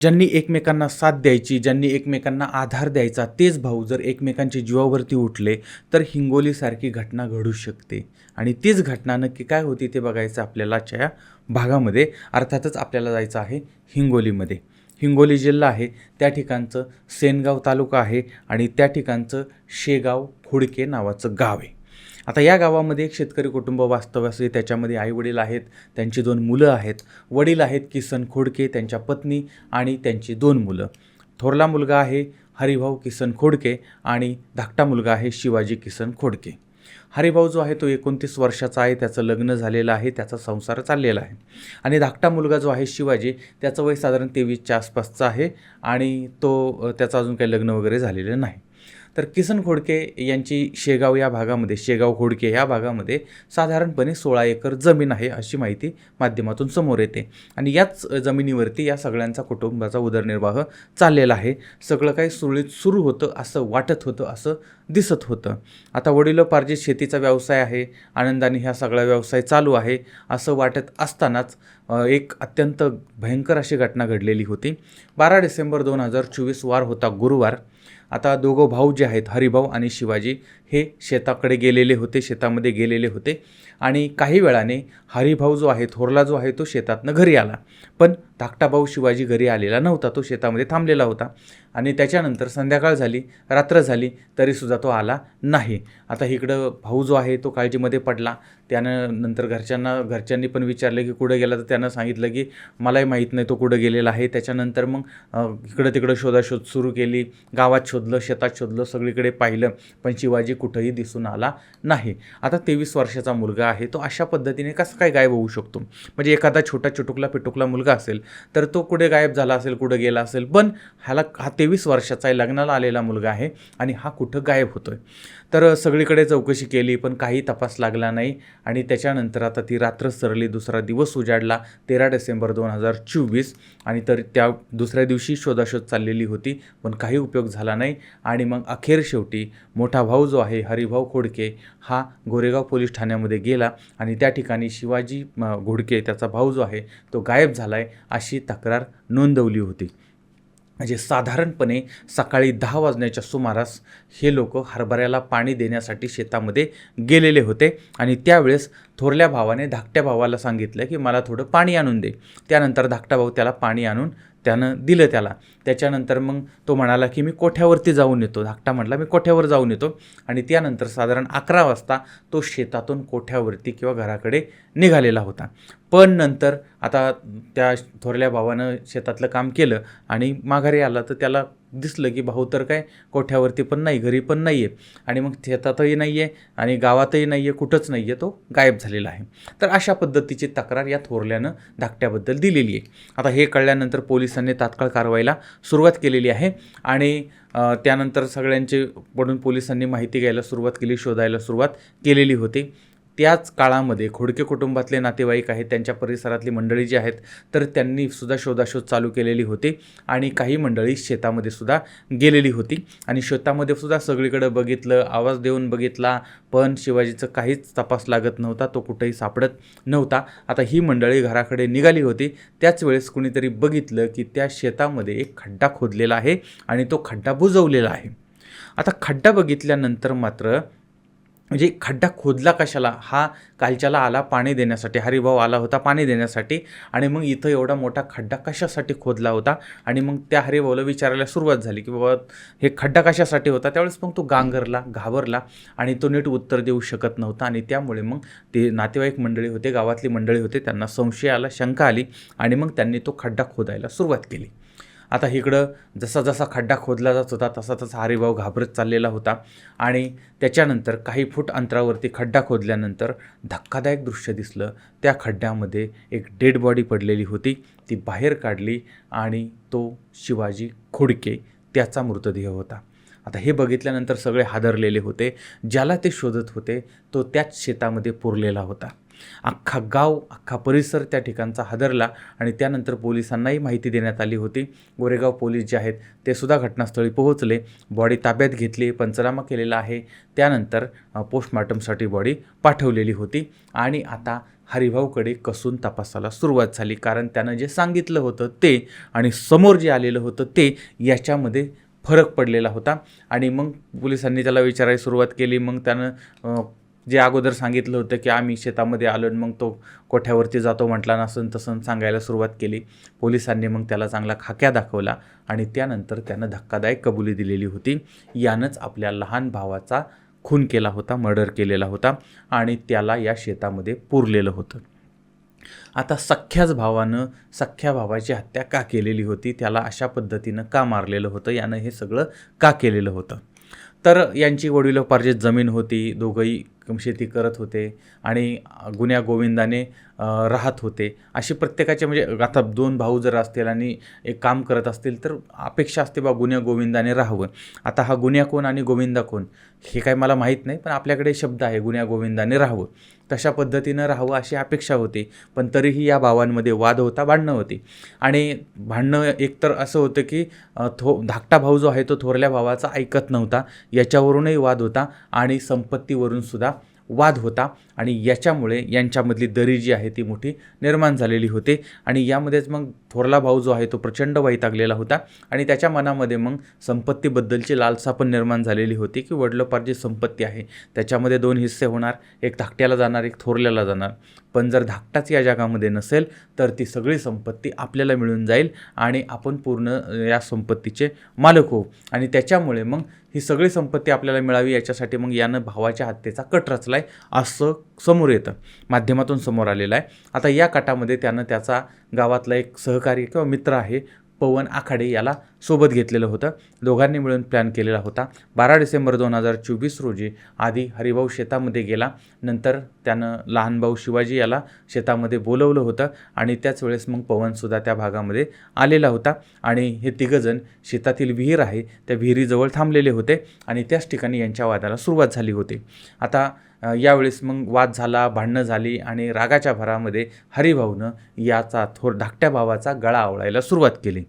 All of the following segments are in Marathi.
ज्यांनी एकमेकांना साथ द्यायची ज्यांनी एकमेकांना आधार द्यायचा तेच भाऊ जर एकमेकांच्या जीवावरती उठले तर हिंगोलीसारखी घटना घडू शकते. आणि तीच घटना नक्की काय होती ते बघायचं आपल्याला छाया भागामध्ये. अर्थातच आपल्याला जायचं आहे हिंगोलीमध्ये. हिंगोली जिल्हा आहे त्या ठिकाणचं सेनगाव तालुका आहे आणि त्या ठिकाणचं शेगाव खुडके नावाचं गाव आहे. आता या गावामध्ये एक शेतकरी कुटुंब वास्तव्यास त्याच्यामध्ये आईवडील आहेत त्यांची दोन मुलं आहेत वडील आहेत किसन खोडके त्यांच्या पत्नी आणि त्यांची दोन मुलं. थोरला मुलगा आहे हरिभाऊ किसन खोडके आणि धाकटा मुलगा आहे शिवाजी किसन खोडके. हरिभाऊ जो आहे तो एकोणतीस वर्षाचा आहे त्याचं लग्न झालेलं आहे त्याचा संसार चाललेला आहे. आणि धाकटा मुलगा जो आहे शिवाजी त्याचं वय साधारण तेवीसच्या आसपासचं आहे आणि तो त्याचं अजून काही लग्न वगैरे झालेलं नाही. तर किसन खोडके यांची शेगाव या भागामध्ये शेगाव खोडके ह्या भागामध्ये साधारणपणे सोळा एकर जमीन आहे अशी माहिती माध्यमातून समोर येते. आणि याच जमिनीवरती या सगळ्यांचा कुटुंबाचा उदरनिर्वाह चाललेला आहे. सगळं काही सुरळीत सुरू होतं असं वाटत होतं असं दिसत होतं. आता वडिलोपार्जित शेतीचा व्यवसाय आहे आनंदाने ह्या सगळा व्यवसाय चालू आहे असं वाटत असतानाच एक अत्यंत भयंकर अशी घटना घडलेली होती. बारा डिसेंबर दोन हजार चोवीस वार होता गुरुवार. आता दोघं भाऊ जे आहेत हरिभाऊ आणि शिवाजी हे शेताकडे गेलेले होते शेतामध्ये गेलेले होते. आणि काही वेळाने हरिभाऊ जो आहे थोरला जो आहे तो शेतातनं घरी आला. पण धाकटा भाऊ शिवाजी घरी आलेला नव्हता तो शेतामध्ये थांबलेला होता. आणि त्याच्यानंतर संध्याकाळ झाली रात्र झाली तरीसुद्धा तो आला नाही. आता इकडं भाऊ जो आहे तो काळजीमध्ये पडला. त्यानं नंतर घरच्यांना घरच्यांनी पण विचारलं की कुठं गेला तर त्यानं सांगितलं की मलाही माहीत नाही तो कुठं गेलेला आहे. त्याच्यानंतर मग इकडं तिकडं शोधाशोध सुरू केली. गावात शोधलं शेतात शोधलं सगळीकडे पाहिलं. पण शिवाजी कुठंही दिसून आला नाही. आता तेवीस वर्षाचा मुलगा आहे तो अशा पद्धतीने कसं काय गायब होऊ शकतो? म्हणजे एखादा छोटा चुटुकला पिटुकला मुलगा असेल तर तो कुठे गायब झाला असेल कुठं गेला असेल. पण ह्याला हा तेवीस वर्षाचा आहे लग्नाला आलेला मुलगा आहे आणि हा कुठं गायब होतोय. तर सगळीकडे चौकशी केली पण काही तपास लागला नाही आणि त्याच्यानंतर आता ती रात्र सरली दुसरा दिवस उजाडला तेरा डिसेंबर दोन हजार चोवीस. आणि तर त्या दुसऱ्या दिवशी शोधाशोध चाललेली होती पण काही उपयोग झाला नाही. आणि मग अखेर शेवटी मोठा भाऊ जो आहे हरिभाऊ खोडके हा गोरेगाव पोलीस ठाण्यामध्ये गेला. आणि त्या ठिकाणी शिवाजी घोडके त्याचा भाऊ जो आहे तो गायब झाला आहे अशी तक्रार नोंदवली होती. म्हणजे साधारणपणे सकाळी दहा वाजण्याच्या सुमारास हे लोक हरभऱ्याला पाणी देण्यासाठी शेतामध्ये गेलेले होते आणि त्यावेळेस थोरल्या भावाने धाकट्या भावाला सांगितलं की मला थोडं पाणी आणून दे. त्यानंतर धाकटा भाऊ त्याला पाणी आणून त्यानं दिलं त्याला. त्याच्यानंतर मग तो म्हणाला की मी कोठ्यावरती जाऊन येतो. धाकटा म्हटला मी कोठ्यावर जाऊन येतो. आणि त्यानंतर साधारण अकरा वाजता तो शेतातून कोठ्यावरती किंवा घराकडे निघालेला होता. पण नंतर आता त्या थोरल्या भावानं शेतातलं काम केलं आणि माघारी आला तर त्याला दिसलं की भाऊ तर काय कोठ्यावरती पण नाही घरी पण नाही आहे आणि मग शेतातही नाही आहे आणि गावातही नाही आहे कुठंच नाही आहे तो गायब झालेला आहे. तर अशा पद्धतीची तक्रार या थोरल्यानं धाकट्याबद्दल दिलेली आहे. आता हे कळल्यानंतर पोलिसांनी तात्काळ कारवाईला सुरुवात केलेली आहे आणि त्यानंतर सगळ्यांचे पडून पोलिसांनी माहिती घ्यायला सुरुवात केली शोधायला सुरुवात केलेली होती. त्याच काळामध्ये खोडके कुटुंबातले नातेवाईक आहेत त्यांच्या परिसरातली मंडळी जी आहेत तर त्यांनी सुद्धा शोधाशोध चालू केलेली होती आणि काही मंडळी शेतामध्ये सुद्धा गेलेली होती. आणि शेतामध्ये सुद्धा सगळीकडं बघितलं आवाज देऊन बघितला पण शिवाजीचं काहीच तपास लागत नव्हता तो कुठेही सापडत नव्हता. आता ही मंडळी घराकडे निघाली होती. त्याच वेळेस कुणीतरी बघितलं की त्या शेतामध्ये एक खड्डा खोदलेला आहे आणि तो खड्डा बुजवलेला आहे. आता खड्डा बघितल्यानंतर मात्र म्हणजे खड्डा खोदला कशाला? हा कालच्याला आला पाणी देण्यासाठी हरिभाऊ आला होता पाणी देण्यासाठी आणि मग इथं एवढा मोठा खड्डा कशासाठी खोदला होता? आणि मग त्या हरिभाऊला विचारायला सुरुवात झाली की बाबा हे खड्डा कशासाठी होता? त्यावेळेस मग तो गांगरला घाबरला आणि तो नीट उत्तर देऊ शकत नव्हता आणि त्यामुळे मग ते नातेवाईक मंडळी होते गावातली मंडळी होते त्यांना संशय आला शंका आली आणि मग त्यांनी तो खड्डा खोदायला सुरुवात केली. आता इकडं जसा जसा खड्डा खोदला जात होता तसा तसा हरिभाऊ घाबरत चाललेला होता. आणि त्याच्यानंतर काही फूट अंतरावरती खड्डा खोदल्यानंतर धक्कादायक दृश्य दिसलं. त्या खड्ड्यामध्ये एक डेड बॉडी पडलेली होती. ती बाहेर काढली आणि तो शिवाजी खोडके त्याचा मृतदेह होता. आता हे बघितल्यानंतर सगळे हादरलेले होते. ज्याला ते शोधत होते तो त्याच शेतामध्ये पुरलेला होता. अख्खा गाव अख्खा परिसर त्या ठिकाणचा हादरला आणि त्यानंतर पोलिसांनाही माहिती देण्यात आली होती. गोरेगाव पोलीस जे आहेत ते सुद्धा घटनास्थळी पोहोचले. बॉडी ताब्यात घेतली पंचनामा केलेला आहे. त्यानंतर पोस्टमॉर्टमसाठी बॉडी पाठवलेली होती आणि आता हरिभाऊकडे कसून तपासाला सुरुवात झाली. कारण त्यानं जे सांगितलं होतं ते आणि समोर जे आलेलं होतं ते याच्यामध्ये फरक पडलेला होता. आणि मग पोलिसांनी त्याला विचारायला सुरुवात केली. मग त्यानं जे अगोदर सांगितलं होतं की आम्ही शेतामध्ये आलो आणि मग तो कोठ्यावरती जातो म्हटला नसून तसं सांगायला सुरुवात केली. पोलिसांनी मग त्याला चांगला खाक्या दाखवला आणि त्यानंतर त्यानं धक्कादायक कबुली दिलेली होती. यानंच आपल्या लहान भावाचा खून केला होता मर्डर केलेला होता आणि त्याला या शेतामध्ये पुरलेलं होतं. आता सख्ख्याच भावानं सख्ख्या भावाची हत्या का केलेली होती त्याला अशा पद्धतीनं का मारलेलं होतं यानं हे सगळं का केलेलं होतं? तर यांची वडिलोपार्जित जमीन होती दोघंही शेती करत होते आणि गुन्ह्या गोविंदाने राहत होते. अशी प्रत्येकाचे म्हणजे आता दोन भाऊ जर असतील आणि एक काम करत असतील तर अपेक्षा असते बा गुन्ह्या गोविंदाने राहावं. आता हा गुन्ह्या कोण आणि गोविंदा कोण हे काय मला माहीत नाही पण आपल्याकडे शब्द आहे गुन्ह्या गोविंदाने राहावं. तशा पद्धतीनं राहावं अशी अपेक्षा होती. पण तरीही या भावांमध्ये वाद होता भांडणं होती. आणि भांडणं एकतर असं होतं की थो धाकटा भाऊ जो आहे तो थोरल्या भावाचा ऐकत नव्हता. याच्यावरूनही वाद होता आणि संपत्तीवरून सुद्धा वाद होता आणि याच्यामुळे यांच्यामधली दरी जी आहे ती मोठी निर्माण झालेली होती. आणि यामध्येच मग थोरला भाऊ जो आहे तो प्रचंड वैतागलेला होता आणि त्याच्या मनामध्ये मग संपत्तीबद्दलची लालसा पण निर्माण झालेली होती की वडिलोपार्जित संपत्ती आहे. त्याच्यामध्ये दोन हिस्से होणार एक धाकट्याला जाणार एक थोरल्याला जाणार. पण जर धाकटाच या जगामध्ये नसेल तर ती सगळी संपत्ती आपल्याला मिळून जाईल आणि आपण पूर्ण या संपत्तीचे मालक होऊ. आणि त्याच्यामुळे मग ही सगळी संपत्ती आपल्याला मिळावी याच्यासाठी मग यानं भावाच्या हत्येचा कट रचला आहे असं समोर येतं. माध्यमातून समोर आलेलं आहे. आता या कटामध्ये त्यानं त्याचा गावातला एक सहकारी किंवा मित्र आहे पवन आखाडे याला सोबत घेतलेलं होतं. दोघांनी मिळून प्लॅन केलेला होता. बारा डिसेंबर दोन हजार चोवीस रोजी आधी हरिभाऊ शेतामध्ये गेला. नंतर त्यानं लहान भाऊ शिवाजी याला शेतामध्ये बोलवलं होतं आणि त्याच वेळेस मग पवनसुद्धा त्या भागामध्ये आलेला होता. आणि हे तिघंजण शेतातील विहीर आहे. त्या विहिरीजवळ थांबलेले होते आणि त्याच ठिकाणी यांच्या वादाला सुरुवात झाली होती. आता यावेळेस मग वाद झाला भांडणं झाली आणि रागाच्या भरामध्ये हरिभाऊनं याचा थोर धाकट्या भावाचा गळा आवळायला सुरुवात केली.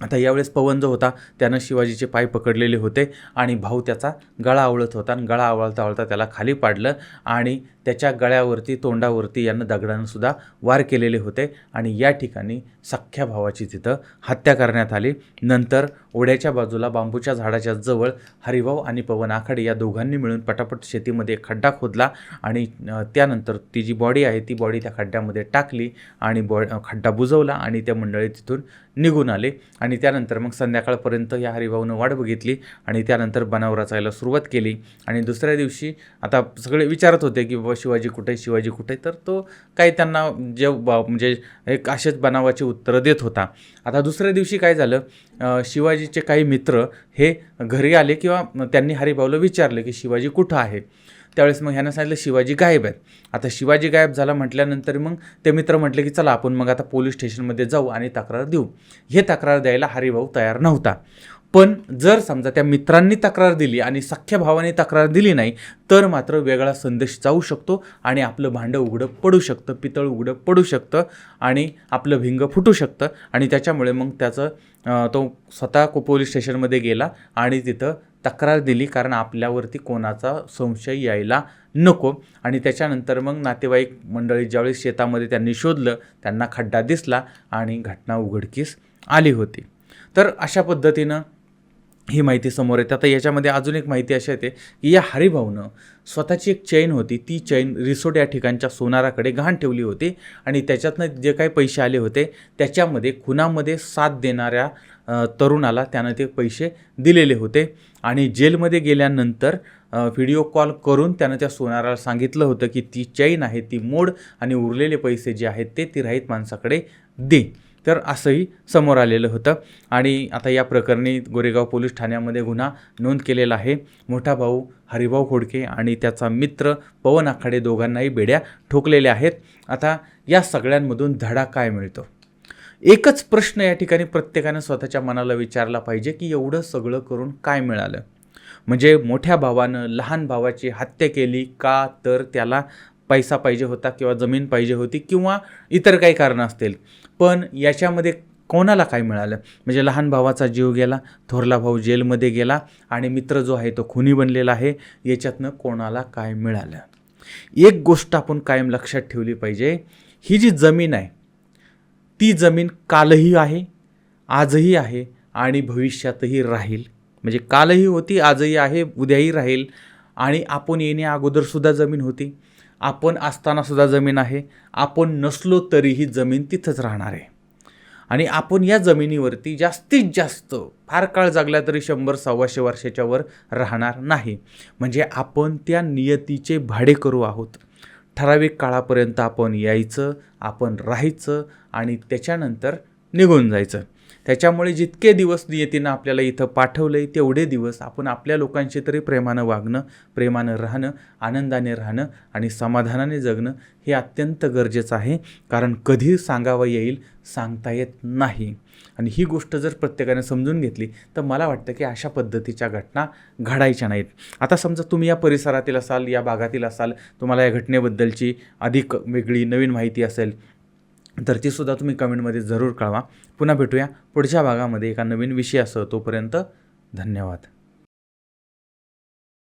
आता यावेळेस पवन जो होता त्यानं शिवाजीचे पाय पकडलेले होते आणि भाऊ त्याचा गळा आवळत होता आणि गळा आवळता आवळता त्याला खाली पाडलं आणि त्याच्या गळ्यावरती तोंडावरती यानं दगडानं सुद्धा वार केलेले होते आणि या ठिकाणी सख्ख्या भावाची तिथं हत्या करण्यात आली. नंतर ओढ्याच्या बाजूला बांबूच्या झाडाच्या जवळ हरिभाऊ आणि पवन आखाडे या दोघांनी मिळून पटापट शेतीमध्ये खड्डा खोदला आणि त्यानंतर ती जी बॉडी आहे ती बॉडी त्या खड्ड्यामध्ये टाकली आणि बॉ खड्डा बुजवला आणि त्या मंडळी तिथून निघून आले आणि त्यानंतर मग संध्याकाळपर्यंत या हरिभाऊनं वाट बघितली आणि त्यानंतर बनाव रचायला सुरुवात केली. आणि दुसऱ्या दिवशी आता सगळे विचारत होते की बाबा शिवाजी कुठे आहे, शिवाजी कुठे? आहे? तर तो काही त्यांना जे बा म्हणजे एक असेच बनावाची उत्तरं देत होता. आता दुसऱ्या दिवशी काय झालं? शिवाजीचे काही मित्र हे घरी आले किंवा त्यांनी हरिभाऊला विचारलं की शिवाजी कुठं आहे? त्यावेळेस मग ह्यानं सांगितलं शिवाजी गायब आहेत. आता शिवाजी गायब झाला म्हटल्यानंतर मग ते मित्र म्हटले की चला आपण मग आता पोलीस स्टेशनमध्ये जाऊ आणि तक्रार देऊ. हे तक्रार द्यायला हरिभाऊ तयार नव्हता. पण जर समजा त्या मित्रांनी तक्रार दिली आणि सख्ख्या भावाने तक्रार दिली नाही तर मात्र वेगळा संदेश जाऊ शकतो आणि आपलं भांडं उघडं पडू शकतं पितळ उघडं पडू शकतं आणि आपलं भिंग फुटू शकतं आणि त्याच्यामुळे मग त्याचं तो स्वतः को पोलीस स्टेशनमध्ये गेला आणि तिथं तक्रार दिली कारण आपल्यावरती कोणाचा संशय यायला नको आणि त्याच्यानंतर मग नातेवाईक मंडळी ज्यावेळी शेतामध्ये त्यांनी शोधलं त्यांना खड्डा दिसला आणि घटना उघडकीस आली होती. तर अशा पद्धतीनं ही माहिती समोर येते. आता याच्यामध्ये अजून एक माहिती अशी येते की या हरिभाऊनं स्वतःची एक चैन होती. ती चैन रिसोड या ठिकाणच्या सोनाराकडे गहाण ठेवली होती आणि त्याच्यातनं जे काही पैसे आले होते त्याच्यामध्ये खुनामध्ये साथ देणाऱ्या तरुणाला त्यानं ते पैसे दिलेले होते आणि जेलमध्ये गेल्यानंतर व्हिडिओ कॉल करून त्यानं त्या सोनाराला सांगितलं होतं की ती चैन आहे ती मोड आणि उरलेले पैसे जे आहेत ते ती राहीत माणसाकडे दे. तर असंही समोर आलेलं होतं. आणि आता या प्रकरणी गोरेगाव पोलीस ठाण्यामध्ये गुन्हा नोंद केलेला आहे. मोठा भाऊ हरिभाऊ खोडके आणि त्याचा मित्र पवन आखाडे दोघांनाही बेड्या ठोकलेल्या आहेत. आता या सगळ्यांमधून धडा काय मिळतो? एकच प्रश्न या ठिकाणी प्रत्येकानं स्वतःच्या मनाला विचारला पाहिजे की एवढं सगळं करून काय मिळालं? म्हणजे मोठ्या भावानं लहान भावाची हत्या केली का तर त्याला पैसा पाहिजे होता किंवा जमीन पाहिजे होती किंवा इतर काही कारणं असतील? पण याच्यामध्ये कोणाला काय मिळालं? म्हणजे लहान भावाचा जीव गेला थोरला भाऊ जेलमध्ये गेला आणि मित्र जो आहे तो खुनी बनलेला आहे याच्यातनं कोणाला काय मिळालं? एक गोष्ट आपण कायम लक्षात ठेवली पाहिजे ही जी जमीन आहे ती जमीन कालही आहे आजही आहे आणि भविष्यातही राहील. म्हणजे कालही होती आजही आहे उद्याही राहील आणि आपण येण्या अगोदरसुद्धा जमीन होती. आपण असतानासुद्धा जमीन आहे. आपण नसलो तरीही जमीन तिथंच राहणार आहे. आणि आपण या जमिनीवरती जास्तीत जास्त फार काळ जागला तरी शंभर सव्वाशे वर्षाच्या वर राहणार नाही. म्हणजे आपण त्या नियतीचे भाडे करू आहोत. ठराविक काळापर्यंत आपण यायचं आपण राहायचं आणि त्याच्यानंतर निघून जायचं. त्याच्यामुळे जितके दिवस नियतीनं आपल्याला इथं पाठवलं आहे तेवढे दिवस आपण आपल्या लोकांशी तरी प्रेमानं वागणं प्रेमानं राहणं आनंदाने राहणं आणि समाधानाने जगणं हे अत्यंत गरजेचं आहे. कारण कधी सांगावं येईल सांगता येत नाही. आणि ही गोष्ट जर प्रत्येकाने समजून घेतली तर मला वाटतं की अशा पद्धतीच्या घटना घडायच्या नाहीत. आता समजा तुम्ही या परिसरातील असाल या भागातील असाल तुम्हाला या घटनेबद्दलची अधिक वेगळी नवीन माहिती असेल तर ती सुद्धा तुम्ही कमेंटमध्ये जरूर कळवा. पुन्हा भेटूया पुढच्या भागामध्ये एका नवीन विषयासह. तोपर्यंत धन्यवाद.